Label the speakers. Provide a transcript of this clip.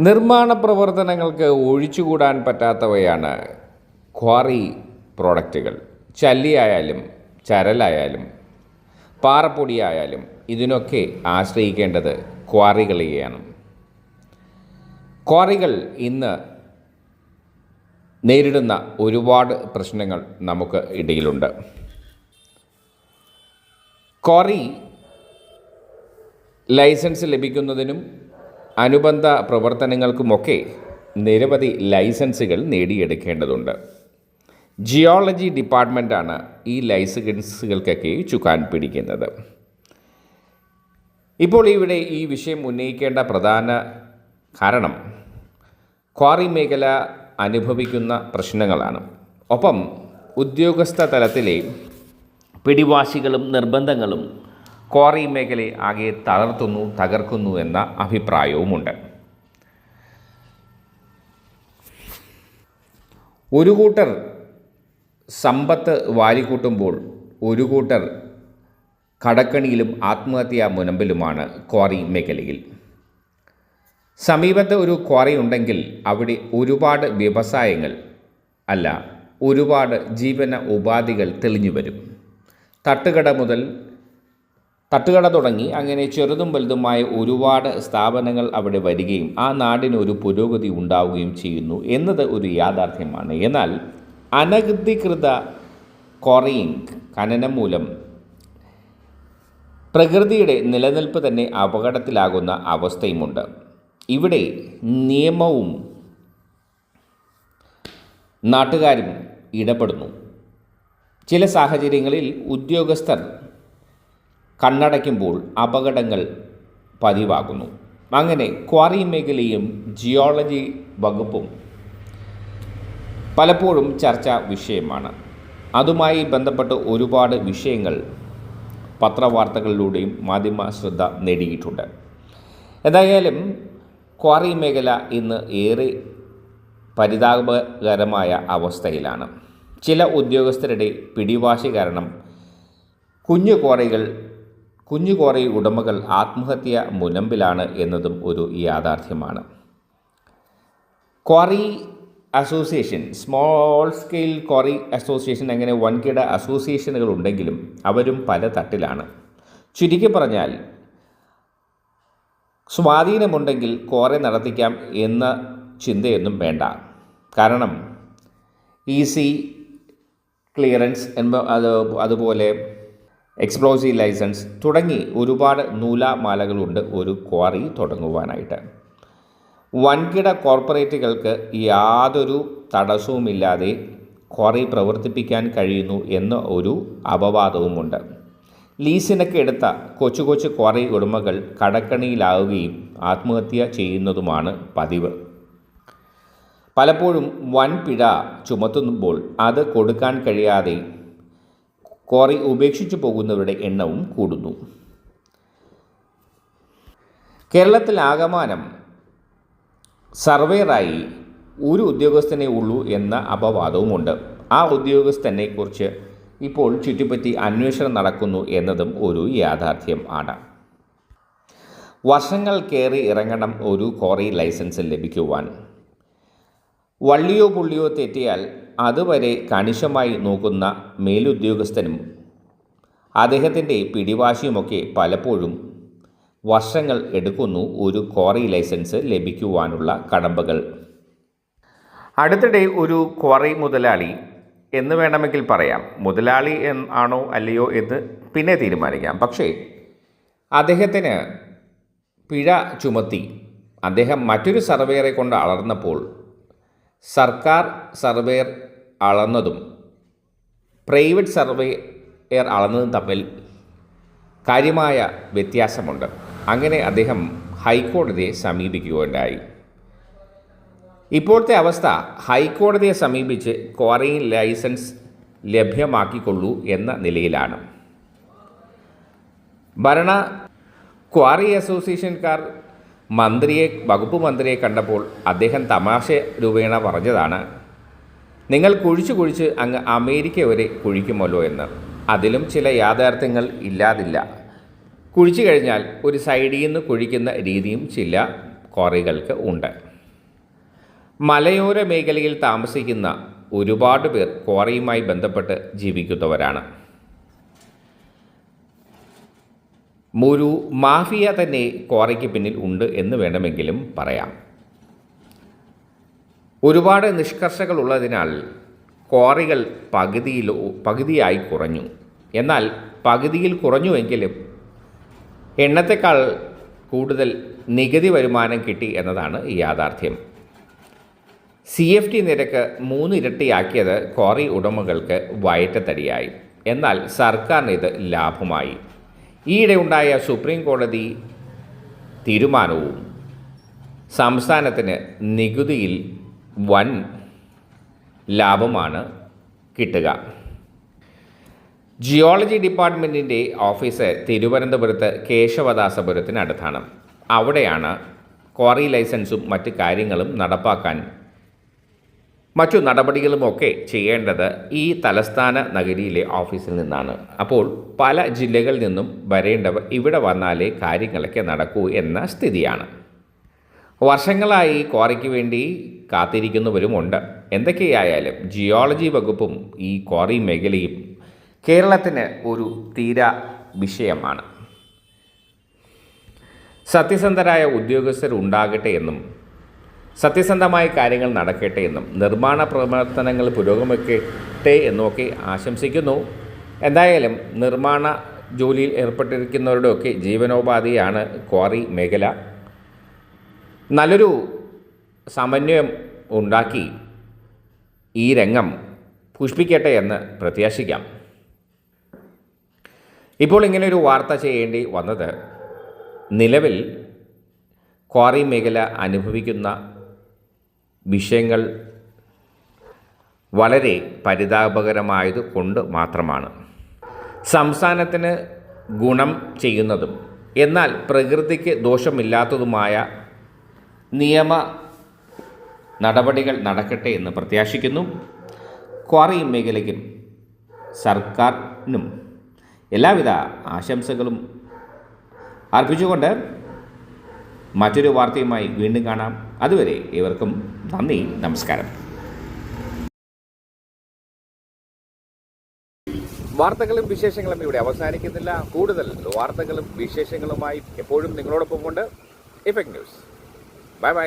Speaker 1: നിർമ്മാണ പ്രവർത്തനങ്ങൾക്ക് ഒഴിച്ചുകൂടാൻ പറ്റാത്തവയാണ് ക്വാറി പ്രോഡക്റ്റുകൾ. ചല്ലിയായാലും ചരലായാലും പാറപ്പൊടിയായാലും ഇതിനൊക്കെ ആശ്രയിക്കേണ്ടത് ക്വാറികളെയാണ് ക്വാറികൾ ഇന്ന് നേരിടുന്ന ഒരുപാട് പ്രശ്നങ്ങൾ നമുക്ക് ഇടയിലുണ്ട്. ക്വാറി ലൈസൻസ് ലഭിക്കുന്നതിനും അനുബന്ധ പ്രവർത്തനങ്ങൾക്കുമൊക്കെ നിരവധി ലൈസൻസുകൾ നേടിയെടുക്കേണ്ടതുണ്ട്. ജിയോളജി ഡിപ്പാർട്ട്മെന്റാണ് ഈ ലൈസൻസുകൾക്കൊക്കെ ചുക്കാൻ പിടിക്കുന്നത്. ഇപ്പോൾ ഇവിടെ ഈ വിഷയം ഉന്നയിക്കേണ്ട പ്രധാന കാരണം ക്വാറി മേഖല അനുഭവിക്കുന്ന പ്രശ്നങ്ങളാണ്. ഒപ്പം ഉദ്യോഗസ്ഥ തലത്തിലെ പിടിവാശികളും നിർബന്ധങ്ങളും ക്വാറി മേഖലയെ ആകെ തളർത്തുന്നു തകർക്കുന്നു എന്ന അഭിപ്രായവുമുണ്ട്. ഒരു കൂട്ടർ സമ്പത്ത് വാരിക്കൂട്ടുമ്പോൾ ഒരു കൂട്ടർ കടക്കണിയിലും ആത്മഹത്യാ മുനമ്പിലുമാണ് ക്വാറി മേഖലയിൽ. സമീപത്ത് ഒരു ക്വാറി ഉണ്ടെങ്കിൽ അവിടെ ഒരുപാട് വ്യവസായങ്ങൾ അല്ല ഒരുപാട് ജീവന ഉപാധികൾ തെളിഞ്ഞു വരും. തട്ടുകട മുതൽ തട്ടുകട തുടങ്ങി. അങ്ങനെ ചെറുതും വലുതുമായ ഒരുപാട് സ്ഥാപനങ്ങൾ അവിടെ വരികയും ആ നാടിന് ഒരു പുരോഗതി ഉണ്ടാവുകയും ചെയ്യുന്നു എന്നത് ഒരു യാഥാർത്ഥ്യമാണ്. എന്നാൽ അനധികൃത കോറിയിങ് ഖനനം മൂലം പ്രകൃതിയുടെ നിലനിൽപ്പ് തന്നെ അപകടത്തിലാകുന്ന അവസ്ഥയുമുണ്ട്. ഇവിടെ നിയമവും നാട്ടുകാരും ഇടപെടുന്നു. ചില സാഹചര്യങ്ങളിൽ ഉദ്യോഗസ്ഥർ കണ്ണടയ്ക്കുമ്പോൾ അപകടങ്ങൾ പതിവാകുന്നു. അങ്ങനെ ക്വാറി മേഖലയും ജിയോളജി വകുപ്പും പലപ്പോഴും ചർച്ചാ വിഷയമാണ്. അതുമായി ബന്ധപ്പെട്ട് ഒരുപാട് വിഷയങ്ങൾ പത്രവാർത്തകളിലൂടെയും മാധ്യമ ശ്രദ്ധ നേടിയിട്ടുണ്ട്. എന്തായാലും ക്വാറി മേഖല ഇന്ന് ഏറെ പരിതാപകരമായ അവസ്ഥയിലാണ്. ചില ഉദ്യോഗസ്ഥരുടെ പിടിവാശി കാരണം കുഞ്ഞു ക്വാറികൾ കുഞ്ഞു കോറി ഉടമകൾ ആത്മഹത്യ മുനമ്പിലാണ് എന്നതും ഒരു യാഥാർത്ഥ്യമാണ്. Quarry association small scale quarry association അങ്ങനെ വൻകിട അസോസിയേഷനുകൾ ഉണ്ടെങ്കിലും അവരും പല തട്ടിലാണ്. ചുരുക്കി പറഞ്ഞാൽ സ്വാധീനമുണ്ടെങ്കിൽ ക്വാറി നടത്തിക്കാം എന്ന ചിന്തയൊന്നും വേണ്ട. കാരണം ഈസി ക്ലിയറൻസ് അതുപോലെ എക്സ്പ്ലോസീവ് ലൈസൻസ് തുടങ്ങി ഒരുപാട് നൂലാമാലകളുണ്ട് ഒരു ക്വാറി തുടങ്ങുവാനായിട്ട്. വൻകിട കോർപ്പറേറ്റുകൾക്ക് യാതൊരു തടസ്സവുമില്ലാതെ ക്വാറി പ്രവർത്തിപ്പിക്കാൻ കഴിയുന്നു എന്ന ഒരു അപവാദവുമുണ്ട്. ലീസിനൊക്കെ എടുത്ത കൊച്ചു കൊച്ചു ക്വാറി ഉടമകൾ കടക്കണിയിലാവുകയും ആത്മഹത്യ ചെയ്യുന്നതുമാണ് പതിവ്. പലപ്പോഴും വൻപിഴ ചുമത്തുമ്പോൾ അത് കൊടുക്കാൻ കഴിയാതെ ക്വാറി ഉപേക്ഷിച്ചു പോകുന്നവരുടെ എണ്ണവും കൂടുന്നു. കേരളത്തിൽ ആകമാനം സർവേറായി ഒരു ഉദ്യോഗസ്ഥനെ ഉള്ളൂ എന്ന അപവാദവുമുണ്ട്. ആ ഉദ്യോഗസ്ഥനെക്കുറിച്ച് ഇപ്പോൾ ചുറ്റിപ്പറ്റി അന്വേഷണം നടക്കുന്നു എന്നതും ഒരു യാഥാർത്ഥ്യം ആണ്. വർഷങ്ങൾ കയറി ഇറങ്ങണം ഒരു ക്വാറി ലൈസൻസ് ലഭിക്കുവാൻ. വള്ളിയോ പുള്ളിയോ തെറ്റിയാൽ അതുവരെ കണിശമായി നോക്കുന്ന മേലുദ്യോഗസ്ഥനും അദ്ദേഹത്തിന്റെ പിടിവാശിയുമൊക്കെ പലപ്പോഴും വർഷങ്ങൾ എടുക്കുന്നു ഒരു ക്വാറി ലൈസൻസ് ലഭിക്കുവാനുള്ള കടമ്പകൾ. അടുത്തിടെ ഒരു ക്വാറി മുതലാളി എന്ന് വേണമെങ്കിൽ പറയാം. മുതലാളി ആണോ അല്ലയോ എന്ന് പിന്നെ തീരുമാനിക്കാം. പക്ഷേ അദ്ദേഹത്തിന് പിഴ ചുമത്തി അദ്ദേഹം മറ്റൊരു സർവേയറെ കൊണ്ട് അളർന്നപ്പോൾ സർക്കാർ സർവേയർ അളന്നതും പ്രൈവറ്റ് സർവേയർ അളന്നതും തമ്മിൽ കാര്യമായ വ്യത്യാസമുണ്ട്. അങ്ങനെ അദ്ദേഹം ഹൈക്കോടതിയെ സമീപിക്കുകയുണ്ടായി. ഇപ്പോഴത്തെ അവസ്ഥ ഹൈക്കോടതിയെ സമീപിച്ച് ക്വാറൈൻ ലൈസൻസ് ലഭ്യമാക്കിക്കൊള്ളൂ എന്ന നിലയിലാണ്. ഭരണ ക്വാറി അസോസിയേഷൻകാർ മന്ത്രിയെ വകുപ്പ് മന്ത്രിയെ കണ്ടപ്പോൾ അദ്ദേഹം തമാശ രൂപേണ പറഞ്ഞതാണ്. നിങ്ങൾ കുഴിച്ച് കുഴിച്ച് അങ്ങ് അമേരിക്ക വരെ കുഴിക്കുമല്ലോ എന്ന്. അതിലും ചില യാഥാർത്ഥ്യങ്ങൾ ഇല്ലാതില്ല. കുഴിച്ചു കഴിഞ്ഞാൽ ഒരു സൈഡിൽ നിന്ന് കുഴിക്കുന്ന രീതിയും ചില ക്വാറികൾക്ക് ഉണ്ട്. മലയോര മേഖലയിൽ താമസിക്കുന്ന ഒരുപാട് പേർ ക്വാറിയുമായി ബന്ധപ്പെട്ട് ജീവിക്കുന്നവരാണ്. ഒരു മാഫിയ തന്നെ ക്വാറയ്ക്ക് പിന്നിൽ ഉണ്ട് എന്ന് വേണമെങ്കിലും പറയാം. ഒരുപാട് നിഷ്കർഷകൾ ഉള്ളതിനാൽ ക്വാറികൾ പകുതിയിൽ പകുതിയായി കുറഞ്ഞു. എന്നാൽ പകുതിയിൽ കുറഞ്ഞുവെങ്കിലും എണ്ണത്തെക്കാൾ കൂടുതൽ നികുതി വരുമാനം കിട്ടി എന്നതാണ് യാഥാർത്ഥ്യം. സി എഫ് ടി നിരക്ക് മൂന്നിരട്ടിയാക്കിയത് ക്വാറി ഉടമകൾക്ക് വയറ്റത്തടിയായി എന്നാൽ സർക്കാരിന് ഇത് ലാഭമായി. ഈയിടെ ഉണ്ടായ സുപ്രീം കോടതി തീരുമാനവും സംസ്ഥാനത്തിന് നികുതിയിൽ വൻ ലാഭമാണ് കിട്ടുക. ജിയോളജി ഡിപ്പാർട്ട്മെന്റിന്റെ ഓഫീസ് തിരുവനന്തപുരത്ത് കേശവദാസപുരത്തിനടുത്താണ് അവിടെയാണ് ക്വാറി ലൈസൻസും മറ്റ് കാര്യങ്ങളും നടപ്പാക്കാൻ മറ്റു നടപടികളുമൊക്കെ ചെയ്യേണ്ടത് ഈ തലസ്ഥാന നഗരിയിലെ ഓഫീസിൽ നിന്നാണ്. അപ്പോൾ പല ജില്ലകളിൽ നിന്നും വരേണ്ടവർ ഇവിടെ വന്നാലേ കാര്യങ്ങളൊക്കെ നടക്കൂ എന്ന സ്ഥിതിയാണ്. വർഷങ്ങളായി ക്വാറിക്ക് വേണ്ടി കാത്തിരിക്കുന്നവരുമുണ്ട്. എന്തൊക്കെയായാലും ജിയോളജി വകുപ്പും ഈ ക്വാറി മേഖലയും കേരളത്തിന് ഒരു തീര വിഷയമാണ്. സത്യസന്ധരായ ഉദ്യോഗസ്ഥരുണ്ടാകട്ടെ എന്നും സത്യസന്ധമായ കാര്യങ്ങൾ നടക്കട്ടെ എന്നും നിർമ്മാണ പ്രവർത്തനങ്ങൾ പുരോഗമിക്കട്ടെ എന്നുമൊക്കെ ആശംസിക്കുന്നു. എന്തായാലും നിർമ്മാണ ജോലിയിൽ ഏർപ്പെട്ടിരിക്കുന്നവരുടെയൊക്കെ ജീവനോപാധിയാണ് ക്വാറി മേഖല. നല്ലൊരു സമന്വയം ഉണ്ടാക്കി ഈ രംഗം പുഷ്പിക്കട്ടെ എന്ന് പ്രത്യാശിക്കാം. ഇപ്പോൾ ഇങ്ങനെയൊരു വാർത്ത ചെയ്യേണ്ടി വന്നത് നിലവിൽ ക്വാറി മേഖല അനുഭവിക്കുന്ന വിഷയങ്ങൾ വളരെ പരിതാപകരമായത് കൊണ്ട് മാത്രമാണ്. സംസ്ഥാനത്തിന് ഗുണം ചെയ്യുന്നതും എന്നാൽ പ്രകൃതിക്ക് ദോഷമില്ലാത്തതുമായ നിയമ നടപടികൾ നടക്കട്ടെ എന്ന് പ്രത്യാശിക്കുന്നു. ക്വാറി മേഖലയ്ക്കും സർക്കാരിനും എല്ലാവിധ ആശംസകളും അർപ്പിച്ചുകൊണ്ട് മറ്റൊരു വാർത്തയുമായി വീണ്ടും കാണാം. അതുവരെ ഇവർക്കും നന്ദി നമസ്കാരം. വാർത്തകളും വിശേഷങ്ങളും ഇവിടെ അവസാനിക്കുന്നില്ല. കൂടുതൽ വാർത്തകളും വിശേഷങ്ങളുമായി എപ്പോഴും നിങ്ങളോടൊപ്പം കൊണ്ട് ഇഫക്ട് ന്യൂസ് ബൈ ബൈ